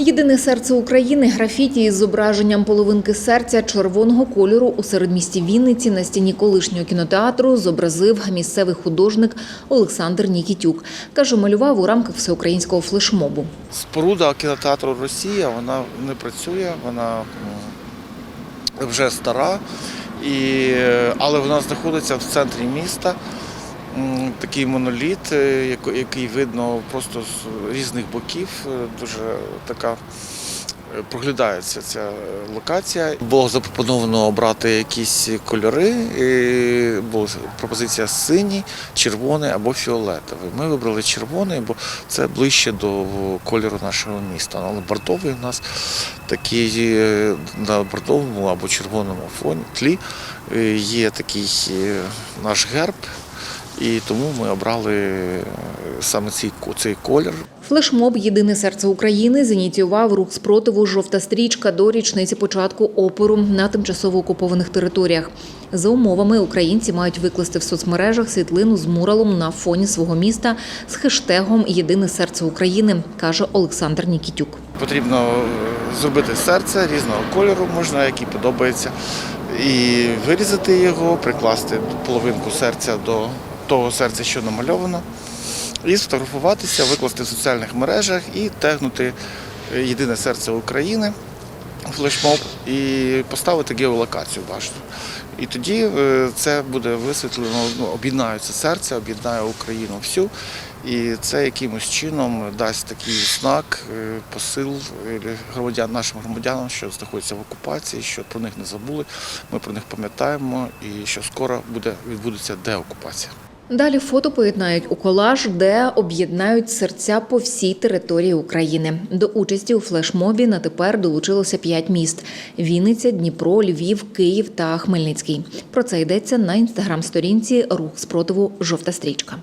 Єдине серце України графіті із зображенням половинки серця червоного кольору у середмісті Вінниці на стіні колишнього кінотеатру зобразив місцевий художник Олександр Нікітюк. Каже, малював у рамках всеукраїнського флешмобу. Споруда кінотеатру Росія вона не працює, вона вже стара, але вона знаходиться в центрі міста. Такий моноліт, е, який видно просто з різних боків. е, Дуже така е, проглядається ця локація. Було запропоновано обрати якісь кольори. і Була пропозиція синій, червоний або фіолетовий. Ми вибрали червоний, бо це ближче до кольору нашого міста. Але бордовий у нас такий на бордовому або червоному фоні тлі є такий наш герб. І тому ми обрали е, саме цей, цей колір. Флешмоб Єдине серце України зініціював рух спротиву Жовта стрічка до річниці початку опору на тимчасово окупованих територіях. За умовами українці мають викласти в соцмережах світлину з муралом на фоні свого міста з хештегом Єдине серце України, каже Олександр Нікітюк. Потрібно е, зробити серце різного кольору, можна, який подобається, і вирізати його, прикласти половинку серця до того серця, що намальовано, і сфотографуватися, викласти в соціальних мережах і тегнути е, єдине серце України флешмоб і поставити геолокацію бажано. І тоді е, це буде висвітлено, ну, об'єднаються серця, об'єднає Україну всю. І це якимось чином дасть такий знак, е, посил громадян, нашим громадянам, що знаходяться в окупації, що про них не забули. Ми про них пам'ятаємо і що скоро буде відбудеться деокупація. Далі фото поєднають у колаж, де об'єднають серця по всій території України. До участі у флешмобі на тепер долучилося п'ять міст: Вінниця, Дніпро, Львів, Київ та Хмельницький. Про це йдеться на інстаграм-сторінці Рух спротиву Жовта стрічка.